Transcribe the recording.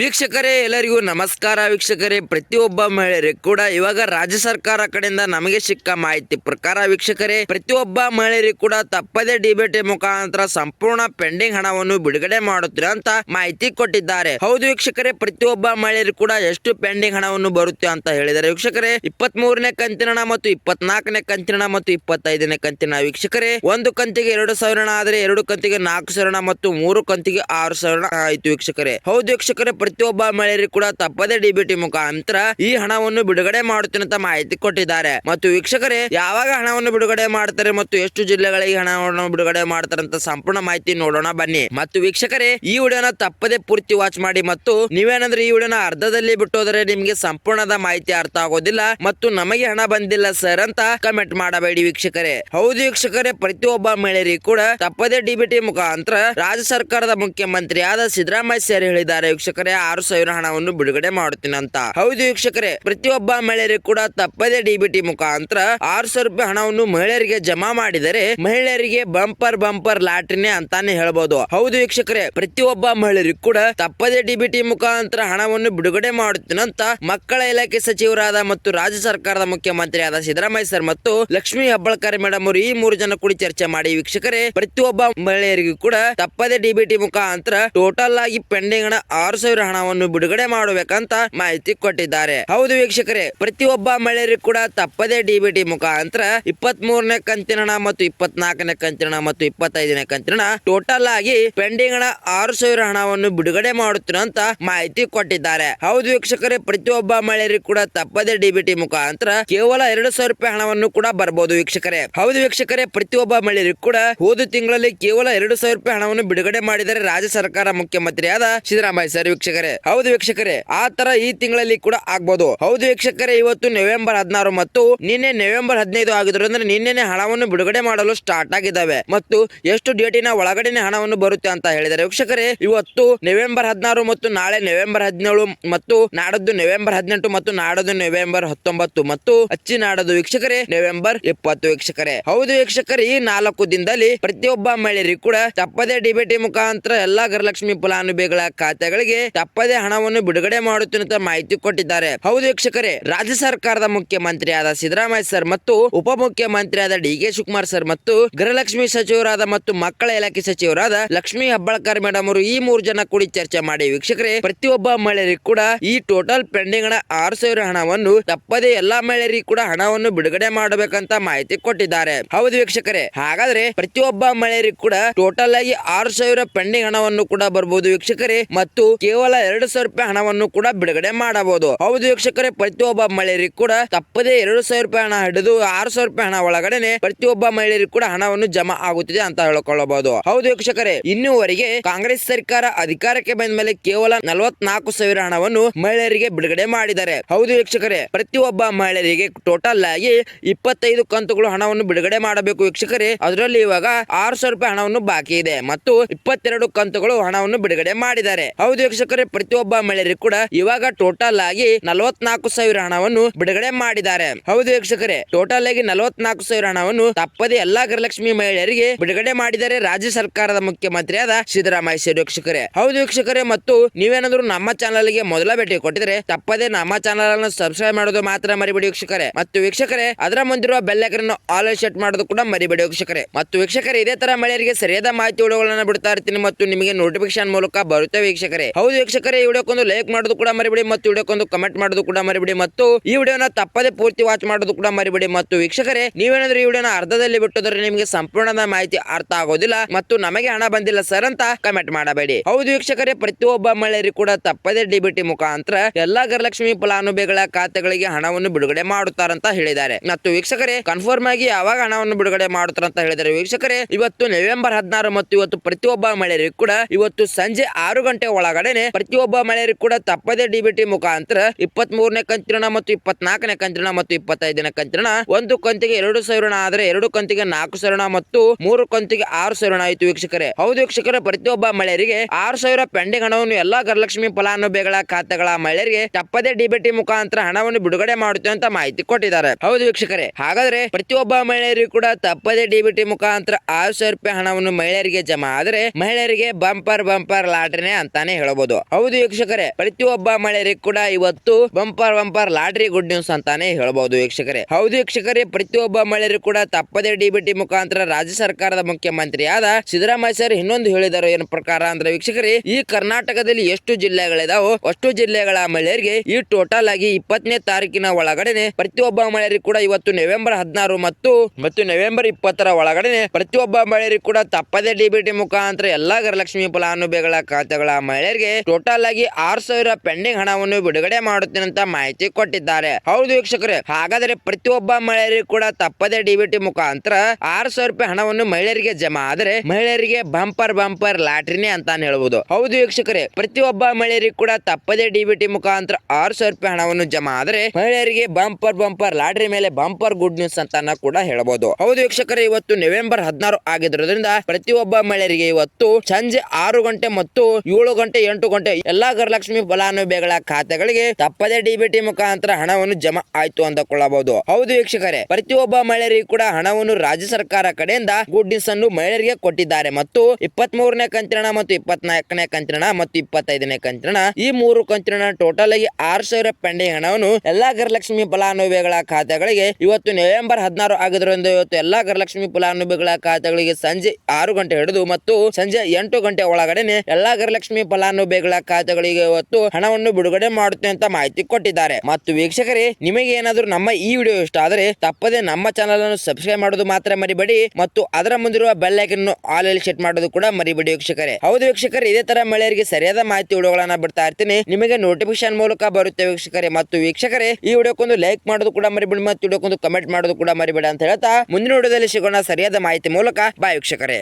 ವೀಕ್ಷಕರೇ, ಎಲ್ಲರಿಗೂ ನಮಸ್ಕಾರ. ವೀಕ್ಷಕರೇ, ಪ್ರತಿಯೊಬ್ಬ ಮಹಿಳೆಯರಿಗೆ ಕೂಡ ಇವಾಗ ರಾಜ್ಯ ಸರ್ಕಾರ ಕಡೆಯಿಂದ ನಮಗೆ ಸಿಕ್ಕ ಮಾಹಿತಿ ಪ್ರಕಾರ ವೀಕ್ಷಕರೇ, ಪ್ರತಿಯೊಬ್ಬ ಮಹಿಳೆಯರಿಗೆ ಕೂಡ ತಪ್ಪದೇ ಡಿಬಿಟಿ ಮುಖಾಂತರ ಸಂಪೂರ್ಣ ಪೆಂಡಿಂಗ್ ಹಣವನ್ನು ಬಿಡುಗಡೆ ಮಾಡುತ್ತೆ ಅಂತ ಮಾಹಿತಿ ಕೊಟ್ಟಿದ್ದಾರೆ. ಹೌದು ವೀಕ್ಷಕರೇ, ಪ್ರತಿಯೊಬ್ಬ ಮಹಿಳೆಯರು ಕೂಡ ಎಷ್ಟು ಪೆಂಡಿಂಗ್ ಹಣವನ್ನು ಬರುತ್ತೆ ಅಂತ ಹೇಳಿದರೆ ವೀಕ್ಷಕರೇ ಇಪ್ಪತ್ತ್ ಮೂರನೇ ಕಂತಿನ ಮತ್ತು ಇಪ್ಪತ್ನಾಲ್ಕನೇ ಕಂತಿನ ಮತ್ತು ಇಪ್ಪತ್ತೈದನೇ ಕಂತಿನ ವೀಕ್ಷಕರೇ, ಒಂದು ಕಂತಿಗೆ ಎರಡು ಸಾವಿರ ಆದರೆ ಎರಡು ಕಂತಿಗೆ ನಾಲ್ಕು ಸಾವಿರ ಮತ್ತು ಮೂರು ಕಂತಿಗೆ ಆರು ಸಾವಿರ ಆಯ್ತು ವೀಕ್ಷಕರೇ. ಹೌದು ವೀಕ್ಷಕರೇ ಪ್ರತಿಯೊಬ್ಬ ಮಹಿಳೆಯರು ಕೂಡ ತಪ್ಪದೇ ಡಿಬಿಟಿ ಮುಖಾಂತರ ಈ ಹಣವನ್ನು ಬಿಡುಗಡೆ ಮಾಡುತ್ತೇನೆ ಮಾಹಿತಿ ಕೊಟ್ಟಿದ್ದಾರೆ. ಮತ್ತು ವೀಕ್ಷಕರೇ, ಯಾವಾಗ ಹಣವನ್ನು ಬಿಡುಗಡೆ ಮಾಡ್ತಾರೆ ಮತ್ತು ಎಷ್ಟು ಜಿಲ್ಲೆಗಳಿಗೆ ಹಣವನ್ನು ಬಿಡುಗಡೆ ಮಾಡ್ತಾರೆ ಅಂತ ಸಂಪೂರ್ಣ ಮಾಹಿತಿ ನೋಡೋಣ, ಬನ್ನಿ. ಮತ್ತು ವೀಕ್ಷಕರೇ, ಈ ವಿಡಿಯೋನ ತಪ್ಪದೆ ಪೂರ್ತಿ ವಾಚ್ ಮಾಡಿ ಮತ್ತು ನೀವೇನಂದ್ರೆ ಈ ವಿಡಿಯೋನ ಅರ್ಧದಲ್ಲಿ ಬಿಟ್ಟು ಹೋದರೆ ನಿಮಗೆ ಸಂಪೂರ್ಣದ ಮಾಹಿತಿ ಅರ್ಥ ಆಗೋದಿಲ್ಲ ಮತ್ತು ನಮಗೆ ಹಣ ಬಂದಿಲ್ಲ ಸರ್ ಅಂತ ಕಮೆಂಟ್ ಮಾಡಬೇಡಿ ವೀಕ್ಷಕರೇ. ಹೌದು ವೀಕ್ಷಕರೇ, ಪ್ರತಿಯೊಬ್ಬ ಮಹಿಳೆಯರಿಗೆ ಕೂಡ ತಪ್ಪದೇ ಡಿಬಿಟಿ ಮುಖಾಂತರ ರಾಜ್ಯ ಸರ್ಕಾರದ ಮುಖ್ಯಮಂತ್ರಿಯಾದ ಸಿದ್ದರಾಮಯ್ಯ ಸರ್ ಹೇಳಿದ್ದಾರೆ ವೀಕ್ಷಕರೇ. ಆರು ಸಾವಿರ ಹಣವನ್ನು ಬಿಡುಗಡೆ ಮಾಡುತ್ತೇನೆ ಅಂತ ಹೌದು ವೀಕ್ಷಕರೇ, ಪ್ರತಿಯೊಬ್ಬ ಮಹಿಳೆಯರಿಗೂ ಕೂಡ ತಪ್ಪದೇ ಡಿಬಿಟಿ ಮುಖಾಂತರ ಆರು ಸಾವಿರ ರೂಪಾಯಿ ಹಣವನ್ನು ಮಹಿಳೆಯರಿಗೆ ಜಮಾ ಮಾಡಿದರೆ ಮಹಿಳೆಯರಿಗೆ ಬಂಪರ್ ಬಂಪರ್ ಲಾಟ್ರಿನೇ ಅಂತಾನೆ ಹೇಳಬಹುದು ಹೌದು ವೀಕ್ಷಕರೇ, ಪ್ರತಿಯೊಬ್ಬ ಮಹಿಳೆಯರಿಗೂ ಕೂಡ ತಪ್ಪದೇ ಡಿಬಿಟಿ ಮುಖಾಂತರ ಹಣವನ್ನು ಬಿಡುಗಡೆ ಮಾಡುತ್ತೇನೆ ಅಂತ ಮಕ್ಕಳ ಇಲಾಖೆ ಸಚಿವರಾದ ಮತ್ತು ರಾಜ್ಯ ಸರ್ಕಾರದ ಮುಖ್ಯಮಂತ್ರಿ ಆದ ಸಿದ್ದರಾಮಯ್ಯ ಸರ್ ಮತ್ತು ಲಕ್ಷ್ಮಿ ಹೆಬ್ಬಳ್ಕರ್ ಮೇಡಮ್ ಅವರು ಈ ಮೂರು ಜನ ಕೂಡಿ ಚರ್ಚೆ ಮಾಡಿ ವೀಕ್ಷಕರೇ, ಪ್ರತಿಯೊಬ್ಬ ಮಹಿಳೆಯರಿಗೂ ಕೂಡ ತಪ್ಪದೇ ಡಿಬಿಟಿ ಮುಖಾಂತರ ಟೋಟಲ್ ಆಗಿ ಪೆಂಡಿಂಗ್ ಹಣ ಆರು ಸಾವಿರ ಹಣವನ್ನು ಬಿಡುಗಡೆ ಮಾಡಬೇಕಂತ ಮಾಹಿತಿ ಕೊಟ್ಟಿದ್ದಾರೆ. ಹೌದು ವೀಕ್ಷಕರೇ, ಪ್ರತಿಯೊಬ್ಬ ಮಹಿಳೆಯರಿಗೂ ಕೂಡ ತಪ್ಪದೇ ಡಿಬಿಟಿ ಮುಖಾಂತರ ಇಪ್ಪತ್ತ್ ಮೂರನೇ ಕಂತಿನ ಹಣ ಮತ್ತು ಇಪ್ಪತ್ನಾಲ್ಕನೇ ಕಂತಿನ ಹಣ ಮತ್ತು ಇಪ್ಪತ್ತೈದನೇ ಕಂತಿನ ಟೋಟಲ್ ಆಗಿ ಪೆಂಡಿಂಗ್ ಹಣ ಆರು ಸಾವಿರ ಹಣವನ್ನು ಬಿಡುಗಡೆ ಮಾಡುತ್ತೀನಿ ಅಂತ ಮಾಹಿತಿ ಕೊಟ್ಟಿದ್ದಾರೆ. ಹೌದು ವೀಕ್ಷಕರೇ, ಪ್ರತಿಯೊಬ್ಬ ಮಹಿಳೆಯರಿಗೂ ಕೂಡ ತಪ್ಪದೇ ಡಿಬಿಟಿ ಮುಖಾಂತರ ಕೇವಲ ಎರಡು ಸಾವಿರ ರೂಪಾಯಿ ಹಣವನ್ನು ಕೂಡ ಬರಬಹುದು ವೀಕ್ಷಕರೇ. ಹೌದು ವೀಕ್ಷಕರೇ, ಪ್ರತಿಯೊಬ್ಬ ಮಹಿಳೆಯರಿಗೂ ಕೂಡ ಹೋದ ತಿಂಗಳಲ್ಲಿ ಕೇವಲ ಎರಡು ಸಾವಿರ ರೂಪಾಯಿ ಹಣವನ್ನು ಬಿಡುಗಡೆ ಮಾಡಿದರೆ ರಾಜ್ಯ ಸರ್ಕಾರ ಮುಖ್ಯಮಂತ್ರಿಯಾದ ಸಿದ್ದರಾಮಯ್ಯ ಸರ್ ವೀಕ್ಷಕರೇ. ಹೌದು ವೀಕ್ಷಕರೇ, ಆ ತರ ಈ ತಿಂಗಳಲ್ಲಿ ಕೂಡ ಆಗ್ಬೋದು. ಹೌದು ವೀಕ್ಷಕರೇ, ಇವತ್ತು ನವೆಂಬರ್ ಹದಿನಾರು ಮತ್ತು ನಿನ್ನೆ ನವೆಂಬರ್ ಹದಿನೈದು ಅಂದ್ರೆ ನಿನ್ನೆನೆ ಹಣವನ್ನು ಬಿಡುಗಡೆ ಮಾಡಲು ಸ್ಟಾರ್ಟ್ ಆಗಿದ್ದಾವೆ. ಮತ್ತು ಎಷ್ಟು ಡೇಟಿನ ಒಳಗಡೆನೆ ಹಣವನ್ನು ಬರುತ್ತೆ ಅಂತ ಹೇಳಿದರೆ ವೀಕ್ಷಕರೇ, ಇವತ್ತು ನವೆಂಬರ್ ಹದಿನಾರು ಮತ್ತು ನಾಳೆ ನವೆಂಬರ್ ಹದಿನೇಳು ಮತ್ತು ನಾಡದ್ದು ನವೆಂಬರ್ ಹದಿನೆಂಟು ಮತ್ತು ನಾಡದ್ದು ನವೆಂಬರ್ ಹತ್ತೊಂಬತ್ತು ಮತ್ತು ಅಚ್ಚಿ ನಾಡದು ವೀಕ್ಷಕರೇ, ನವೆಂಬರ್ ಇಪ್ಪತ್ತು ವೀಕ್ಷಕರೇ. ಹೌದು ವೀಕ್ಷಕರೇ, ಈ ನಾಲ್ಕು ದಿನದಲ್ಲಿ ಪ್ರತಿಯೊಬ್ಬ ಮಹಿಳೆಯರಿಗೂ ಕೂಡ ತಪ್ಪದೇ ಡಿಬಿಟಿ ಮುಖಾಂತರ ಎಲ್ಲಾ ಗೃಹಲಕ್ಷ್ಮಿ ಫಲಾನುಭವಿಗಳ ಖಾತೆಗಳಿಗೆ ತಪ್ಪದೇ ಹಣವನ್ನು ಬಿಡುಗಡೆ ಮಾಡುತ್ತಿರುವಂತ ಮಾಹಿತಿ ಕೊಟ್ಟಿದ್ದಾರೆ. ಹೌದು ವೀಕ್ಷಕರೇ, ರಾಜ್ಯ ಸರ್ಕಾರದ ಮುಖ್ಯಮಂತ್ರಿ ಆದ ಸಿದ್ದರಾಮಯ್ಯ ಸರ್ ಮತ್ತು ಉಪಮುಖ್ಯಮಂತ್ರಿ ಆದ ಡಿ ಕೆ ಶಿವಕುಮಾರ್ ಸರ್ ಮತ್ತು ಗೃಹಲಕ್ಷ್ಮಿ ಸಚಿವರಾದ ಮತ್ತು ಮಕ್ಕಳ ಇಲಾಖೆ ಸಚಿವರಾದ ಲಕ್ಷ್ಮಿ ಹಬ್ಬಳ್ಕರ್ ಮೇಡಮ್ ಅವರು ಈ ಮೂರು ಜನ ಕೂಡಿ ಚರ್ಚೆ ಮಾಡಿ ವೀಕ್ಷಕರೇ, ಪ್ರತಿಯೊಬ್ಬ ಮಹಿಳೆಯರಿಗೂ ಕೂಡ ಈ ಟೋಟಲ್ ಪೆಂಡಿಂಗ್ನ ಆರು ಸಾವಿರ ಹಣವನ್ನು ತಪ್ಪದೇ ಎಲ್ಲಾ ಮಹಿಳೆಯರಿಗೂ ಕೂಡ ಹಣವನ್ನು ಬಿಡುಗಡೆ ಮಾಡಬೇಕಂತ ಮಾಹಿತಿ ಕೊಟ್ಟಿದ್ದಾರೆ. ಹೌದು ವೀಕ್ಷಕರೇ, ಹಾಗಾದ್ರೆ ಪ್ರತಿಯೊಬ್ಬ ಮಹಿಳೆಯರಿಗೂ ಕೂಡ ಟೋಟಲ್ ಆಗಿ ಆರು ಸಾವಿರ ಪೆಂಡಿಂಗ್ ಹಣವನ್ನು ಕೂಡ ಬರಬಹುದು ವೀಕ್ಷಕರೇ ಮತ್ತು ಕೇವಲ ಎರಡು ಸಾವಿರ ರೂಪಾಯಿ ಹಣವನ್ನು ಕೂಡ ಬಿಡುಗಡೆ ಮಾಡಬಹುದು. ಹೌದು ವೀಕ್ಷಕರೇ, ಪ್ರತಿಯೊಬ್ಬ ಮಹಿಳೆಯರಿಗೆ ಕೂಡ ತಪ್ಪದೇ ಎರಡು ಸಾವಿರ ರೂಪಾಯಿ ಹಣ ಹಿಡಿದು ಆರು ಸಾವಿರ ರೂಪಾಯಿ ಹಣ ಒಳಗಡೆನೆ ಪ್ರತಿಯೊಬ್ಬ ಮಹಿಳೆಯರಿಗೆ ಕೂಡ ಹಣವನ್ನು ಜಮಾ ಆಗುತ್ತಿದೆ ಅಂತ ಹೇಳಿಕೊಳ್ಳಬಹುದು. ಹೌದು ವೀಕ್ಷಕರೇ, ಇನ್ನುವರೆಗೆ ಕಾಂಗ್ರೆಸ್ ಸರ್ಕಾರ ಅಧಿಕಾರಕ್ಕೆ ಬಂದ ಮೇಲೆ ಕೇವಲ ನಲವತ್ನಾಲ್ಕು ಸಾವಿರ ಹಣವನ್ನು ಮಹಿಳೆಯರಿಗೆ ಬಿಡುಗಡೆ ಮಾಡಿದ್ದಾರೆ. ಹೌದು ವೀಕ್ಷಕರೇ, ಪ್ರತಿಯೊಬ್ಬ ಮಹಿಳೆಯರಿಗೆ ಟೋಟಲ್ ಆಗಿ ಇಪ್ಪತ್ತೈದು ಕಂತುಗಳು ಹಣವನ್ನು ಬಿಡುಗಡೆ ಮಾಡಬೇಕು ವೀಕ್ಷಕರೇ. ಅದರಲ್ಲಿ ಇವಾಗ ಆರು ಸಾವಿರ ರೂಪಾಯಿ ಹಣವನ್ನು ಬಾಕಿ ಇದೆ ಮತ್ತು ಇಪ್ಪತ್ತೆರಡು ಕಂತುಗಳು ಹಣವನ್ನು ಬಿಡುಗಡೆ ಮಾಡಿದ್ದಾರೆ. ಹೌದು ವೀಕ್ಷಕರೇ ಪ್ರತಿಯೊಬ್ಬ ಮಹಿಳೆಯರು ಕೂಡ ಇವಾಗ ಟೋಟಲ್ ಆಗಿ ನಲವತ್ನಾಲ್ಕು ಸಾವಿರ ಹಣವನ್ನು ಬಿಡುಗಡೆ ಮಾಡಿದ್ದಾರೆ. ಹೌದು ವೀಕ್ಷಕರೇ ಟೋಟಲ್ ಆಗಿ ನಲವತ್ನಾಲ್ಕು ಸಾವಿರ ಹಣವನ್ನು ತಪ್ಪದೆ ಎಲ್ಲಾ ಗೃಹಲಕ್ಷ್ಮಿ ಮಹಿಳೆಯರಿಗೆ ಬಿಡುಗಡೆ ಮಾಡಿದ್ದಾರೆ ರಾಜ್ಯ ಸರ್ಕಾರದ ಮುಖ್ಯಮಂತ್ರಿಯಾದ ಸಿದ್ದರಾಮಯ್ಯ ಸೇರಿ ವೀಕ್ಷಕರೇ. ಹೌದು ವೀಕ್ಷಕರೇ, ಮತ್ತು ನೀವೇನಾದ್ರೂ ನಮ್ಮ ಚಾನಲ್ಗೆ ಮೊದಲ ಭೇಟಿ ಕೊಟ್ಟಿದ್ರೆ ತಪ್ಪದೆ ನಮ್ಮ ಚಾನಲ್ ಅನ್ನು ಸಬ್ಸ್ಕ್ರೈಬ್ ಮಾಡೋದು ಮಾತ್ರ ಮರಿಬೇಡಿ ವೀಕ್ಷಕರೇ. ಮತ್ತು ವೀಕ್ಷಕರೇ, ಅದರ ಮುಂದಿರುವ ಬೆಲ್ಲಕರನ್ನು ಆಲ್ ಸೆಟ್ ಮಾಡೋದು ಕೂಡ ಮರಿಬೇಡಿ ವೀಕ್ಷಕರೇ. ಮತ್ತು ವೀಕ್ಷಕರೇ, ಇದೇ ತರ ಮಹಿಳೆಯರಿಗೆ ಸರಿಯಾದ ಮಾಹಿತಿ ವಿಡಿಯೋಗಳನ್ನ ಬಿಡ್ತಾ ಇರ್ತೀನಿ ಮತ್ತು ನಿಮಗೆ ನೋಟಿಫಿಕೇಶನ್ ಮೂಲಕ ಬರುತ್ತೆ ವೀಕ್ಷಕರೇ. ಹೌದು ವೀಕ್ಷಕರೇ ಈ ವಿಡಿಯೋಕ್ಕೊಂದು ಲೈಕ್ ಮಾಡೋದು ಕೂಡ ಮರಿಬಿಡಿ ಮತ್ತು ವಿಡಿಯೋಕ್ಕೊಂದು ಕಮೆಂಟ್ ಮಾಡೋದು ಕೂಡ ಮರಿಬಿಡಿ ಮತ್ತು ಈ ವಿಡಿಯೋನ ತಪ್ಪದೆ ಪೂರ್ತಿ ವಾಚ್ ಮಾಡೋದು ಕೂಡ ಮರಿಬಿಡಿ ಮತ್ತು ವೀಕ್ಷಕರೇ, ನೀವೇನಾದ್ರೂ ಈ ವಿಡಿಯೋನ ಅರ್ಧದಲ್ಲಿ ಬಿಟ್ಟಿದ್ರೆ ನಿಮಗೆ ಸಂಪೂರ್ಣದ ಮಾಹಿತಿ ಅರ್ಥ ಆಗೋದಿಲ್ಲ ಮತ್ತು ನಮಗೆ ಹಣ ಬಂದಿಲ್ಲ ಸರ್ ಅಂತ ಕಮೆಂಟ್ ಮಾಡಬೇಡಿ. ಹೌದು ವೀಕ್ಷಕರೇ, ಪ್ರತಿಯೊಬ್ಬ ಮಹಿಳೆಯರಿಗೂ ಕೂಡ ತಪ್ಪದೆ ಡಿಬಿಟಿ ಮುಖಾಂತರ ಎಲ್ಲಾ ಗೃಹಲಕ್ಷ್ಮಿ ಫಲಾನುಭವಿಗಳ ಖಾತೆಗಳಿಗೆ ಹಣವನ್ನು ಬಿಡುಗಡೆ ಮಾಡುತ್ತಾರಂತ ಹೇಳಿದ್ದಾರೆ. ಮತ್ತು ವೀಕ್ಷಕರೇ ಕನ್ಫರ್ಮ್ ಆಗಿ ಯಾವಾಗ ಹಣವನ್ನು ಬಿಡುಗಡೆ ಮಾಡುತ್ತಾರಂತ ಹೇಳಿದ್ದಾರೆ ವೀಕ್ಷಕರೇ, ಇವತ್ತು ನವೆಂಬರ್ ಹದಿನಾರು ಮತ್ತು ಇವತ್ತು ಪ್ರತಿಯೊಬ್ಬ ಮಹಿಳೆಯರಿಗೂ ಕೂಡ ಇವತ್ತು ಸಂಜೆ ಆರು ಗಂಟೆ ಒಳಗಡೆನೆ ಪ್ರತಿಯೊಬ್ಬ ಮಹಿಳೆಯರಿಗೂ ಕೂಡ ತಪ್ಪದೆ ಡಿಬಿಟಿ ಮುಖಾಂತರ ಇಪ್ಪತ್ತ್ ಮೂರನೇ ಕಂತಿನ ಮತ್ತು ಇಪ್ಪತ್ನಾಲ್ಕನೇ ಕಂತಿನ ಮತ್ತು ಇಪ್ಪತ್ತೈದನೇ ಕಂತಿನ ಒಂದು ಕಂತಿಗೆ ಎರಡು ಸಾವಿರ ಆದರೆ ಎರಡು ಕಂತಿಗೆ ನಾಲ್ಕು ಸಾವಿರ ಮತ್ತು ಮೂರು ಕಂತಿಗೆ ಆರು ಸಾವಿರ ಆಯ್ತು ವೀಕ್ಷಕರೇ. ಹೌದು ವೀಕ್ಷಕರೇ, ಪ್ರತಿಯೊಬ್ಬ ಮಹಿಳೆಯರಿಗೆ ಆರು ಸಾವಿರ ಪೆಂಡಿಂಗ್ ಹಣವನ್ನು ಎಲ್ಲಾ ಗರಲಕ್ಷ್ಮಿ ಫಲಾನುಭವಿಗಳ ಖಾತೆಗಳ ಮಹಿಳೆಯರಿಗೆ ತಪ್ಪದೆ ಡಿಬಿಟಿ ಮುಖಾಂತರ ಹಣವನ್ನು ಬಿಡುಗಡೆ ಮಾಡುತ್ತೆ ಅಂತ ಮಾಹಿತಿ ಕೊಟ್ಟಿದ್ದಾರೆ. ಹೌದು ವೀಕ್ಷಕರೇ, ಹಾಗಾದ್ರೆ ಪ್ರತಿಯೊಬ್ಬ ಮಹಿಳೆಯರಿಗೂ ಕೂಡ ತಪ್ಪದೆ ಡಿಬಿಟಿ ಮುಖಾಂತರ ಆರು ಸಾವಿರ ರೂಪಾಯಿ ಹಣವನ್ನು ಮಹಿಳೆಯರಿಗೆ ಜಮಾ ಆದರೆ ಮಹಿಳೆಯರಿಗೆ ಬಂಪರ್ ಬಂಪರ್ ಲಾಟ್ರಿನೇ ಅಂತಾನೆ ಹೇಳಬಹುದು ಹೌದು ವೀಕ್ಷಕರೇ, ಪ್ರತಿಯೊಬ್ಬ ಮಹಿಳೆಯರಿಗೆ ಕೂಡ ಇವತ್ತು bumper bumper lottery good news ಅಂತಾನೆ ಹೇಳಬಹುದು ವೀಕ್ಷಕರೇ. ಹೌದು ವೀಕ್ಷಕರೇ, ಪ್ರತಿಯೊಬ್ಬ ಮಹಿಳೆಯರು ಕೂಡ ತಪ್ಪದೇ ಡಿಬಿಟಿ ಮುಖಾಂತರ ರಾಜ್ಯ ಸರ್ಕಾರದ ಮುಖ್ಯಮಂತ್ರಿಯಾದ ಸಿದ್ದರಾಮಯ್ಯ ಸರ್ ಇನ್ನೊಂದು ಹೇಳಿದರು ಏನು ಪ್ರಕಾರ ಅಂದ್ರೆ ವೀಕ್ಷಕರೇ, ಈ ಕರ್ನಾಟಕದಲ್ಲಿ ಎಷ್ಟು ಜಿಲ್ಲೆಗಳಿದಾವೋ ಅಷ್ಟು ಜಿಲ್ಲೆಗಳ ಮಹಿಳೆಯರಿಗೆ ಈ ಟೋಟಲ್ ಆಗಿ ಇಪ್ಪತ್ತನೇ ತಾರೀಕಿನ ಒಳಗಡೆನೆ ಪ್ರತಿಯೊಬ್ಬ ಮಹಿಳೆಯರಿಗೆ ಕೂಡ ಇವತ್ತು ನವೆಂಬರ್ ಹದಿನಾರು ಮತ್ತು ಮತ್ತು ನವೆಂಬರ್ ಇಪ್ಪತ್ತರ ಒಳಗಡೆ ಪ್ರತಿಯೊಬ್ಬ ಮಹಿಳೆಯರಿಗೆ ಕೂಡ ತಪ್ಪದೇ ಡಿಬಿಟಿ ಮುಖಾಂತರ ಎಲ್ಲಾ ಗೃಹಲಕ್ಷ್ಮಿ ಫಲಾನುಭವಿಗಳ ಖಾತೆಗಳ ಮಹಿಳೆಯರಿಗೆ ಟೋಟಲ್ ಆಗಿ ಆರು ಸಾವಿರ ಪೆಂಡಿಂಗ್ ಹಣವನ್ನು ಬಿಡುಗಡೆ ಮಾಡುತ್ತೇನೆ ಅಂತ ಮಾಹಿತಿ ಕೊಟ್ಟಿದ್ದಾರೆ. ಹೌದು ವೀಕ್ಷಕರೇ, ಹಾಗಾದರೆ ಪ್ರತಿಯೊಬ್ಬ ಮಹಿಳೆಯರಿಗೂ ಕೂಡ ತಪ್ಪದೇ ಡಿಬಿಟಿ ಮುಖಾಂತರ ಆರು ಸಾವಿರ ರೂಪಾಯಿ ಹಣವನ್ನು ಮಹಿಳೆಯರಿಗೆ ಜಮಾ ಆದರೆ ಮಹಿಳೆಯರಿಗೆ ಬಂಪರ್ ಬಂಪರ್ ಲಾಟ್ರಿನೇ ಅಂತಾನೆ ಹೇಳಬಹುದು ಹೌದು ವೀಕ್ಷಕರೇ, ಪ್ರತಿಯೊಬ್ಬ ಮಹಿಳೆಯರಿಗೂ ಕೂಡ ತಪ್ಪದೇ ಡಿಬಿಟಿ ಮುಖಾಂತರ ಆರು ಸಾವಿರ ರೂಪಾಯಿ ಹಣವನ್ನು ಜಮಾ ಆದರೆ ಮಹಿಳೆಯರಿಗೆ ಬಂಪರ್ ಬಂಪರ್ ಲಾಟ್ರಿ ಮೇಲೆ ಬಂಪರ್ ಗುಡ್ ನ್ಯೂಸ್ ಅಂತಾನ ಕೂಡ ಹೇಳಬಹುದು ಹೌದು ವೀಕ್ಷಕರೇ, ಇವತ್ತು ನವೆಂಬರ್ ಹದಿನಾರು ಆಗಿರೋದ್ರಿಂದ ಪ್ರತಿಯೊಬ್ಬ ಮಹಿಳೆಯರಿಗೆ ಇವತ್ತು ಸಂಜೆ ಆರು ಗಂಟೆ ಮತ್ತು ಏಳು ಗಂಟೆ ಎಂಟು ಗಂಟೆ ಎಲ್ಲಾ ಗೃಹಲಕ್ಷ್ಮಿ ಫಲಾನುಭವಿಗಳ ಖಾತೆಗಳಿಗೆ ತಪ್ಪದೇ ಡಿಬಿಟಿ ಮುಖಾಂತರ ಹಣವನ್ನು ಜಮಾ ಆಯ್ತು ಅಂದುಕೊಳ್ಳಬಹುದು. ಹೌದು ವೀಕ್ಷಕರೇ, ಪ್ರತಿಯೊಬ್ಬ ಮಹಿಳೆಯರಿಗೆ ಕೂಡ ಹಣವನ್ನು ರಾಜ್ಯ ಸರ್ಕಾರ ಕಡೆಯಿಂದ ಗುಡ್ ನ್ಯೂಸ್ ಅನ್ನು ಮಹಿಳೆಯರಿಗೆ ಕೊಟ್ಟಿದ್ದಾರೆ. ಮತ್ತು ಇಪ್ಪತ್ ಮೂರನೇ ಕಂತಿನ ಮತ್ತು ಇಪ್ಪತ್ನಾಲ್ಕನೇ ಕಂತಿನ ಮತ್ತು ಇಪ್ಪತ್ತೈದನೇ ಕಂತಿನ ಈ ಮೂರು ಕಂತಿನ ಟೋಟಲ್ ಆಗಿ ಆರು ಸಾವಿರ ಪೆಂಡಿಂಗ್ ಹಣವನ್ನು ಎಲ್ಲಾ ಗೃಹಲಕ್ಷ್ಮಿ ಫಲಾನುಭವಿಗಳ ಖಾತೆಗಳಿಗೆ ಇವತ್ತು ನವೆಂಬರ್ ಹದಿನಾರು ಆಗಿದ್ರಿಂದ ಇವತ್ತು ಎಲ್ಲಾ ಗೃಹಲಕ್ಷ್ಮಿ ಫಲಾನುಭವಿಗಳ ಖಾತೆಗಳಿಗೆ ಸಂಜೆ ಆರು ಗಂಟೆ ಹಿಡಿದು ಮತ್ತು ಸಂಜೆ ಎಂಟು ಗಂಟೆ ಒಳಗಡೆನೆ ಎಲ್ಲಾ ಗೃಹಲಕ್ಷ್ಮಿ ಫಲಾನುಭವಿಗಳ ಖಾತೆಗಳಿಗೆ ಇವತ್ತು ಹಣವನ್ನು ಬಿಡುಗಡೆ ಮಾಡುತ್ತೆ ಅಂತ ಮಾಹಿತಿ ಕೊಟ್ಟಿದ್ದಾರೆ. ಮತ್ತು ವೀಕ್ಷಕರೇ, ನಿಮಗೆ ಏನಾದರೂ ನಮ್ಮ ಈ ವಿಡಿಯೋ ಇಷ್ಟ ಆದರೆ ತಪ್ಪದೆ ನಮ್ಮ ಚಾನಲ್ ಅನ್ನು ಸಬ್ಸ್ಕ್ರೈಬ್ ಮಾಡೋದು ಮಾತ್ರ ಮರಿಬೇಡಿ ಮತ್ತು ಅದರ ಮುಂದಿರುವ ಬೆಲ್ ಐಕನ್ ಆಲ್ ಅಲ್ಲಿ ಸೆಟ್ ಮಾಡೋದು ಕೂಡ ಮರಿಬೇಡಿ ವೀಕ್ಷಕರೇ. ಹೌದು ವೀಕ್ಷಕರೇ, ಇದೇ ತರ ಮಳೆಯರಿಗೆ ಸರಿಯಾದ ಮಾಹಿತಿ ವಿಡಿಯೋಗಳನ್ನ ಬಿಡ್ತಾ ಇರ್ತೀನಿ. ನಿಮಗೆ ನೋಟಿಫಿಕೇಶನ್ ಮೂಲಕ ಬರುತ್ತೆ ವೀಕ್ಷಕರೇ. ಮತ್ತು ವೀಕ್ಷಕರೇ, ಈ ವಿಡಿಯೋಕ್ಕೊಂದು ಲೈಕ್ ಮಾಡೋದು ಕೂಡ ಮರಿಬೇಡಿ ಮತ್ತು ವಿಡಿಯೋಕ್ಕೊಂದು ಕಮೆಂಟ್ ಮಾಡೋದು ಕೂಡ ಮರಿಬೇಡಿ ಅಂತ ಹೇಳ್ತಾ ಮುಂದಿನ ವಿಡಿಯೋದಲ್ಲಿ ಸಿಗೋಣ ಸರಿಯಾದ ಮಾಹಿತಿ ಮೂಲಕ. ಬಾಯ್ ವೀಕ್ಷಕರೇ.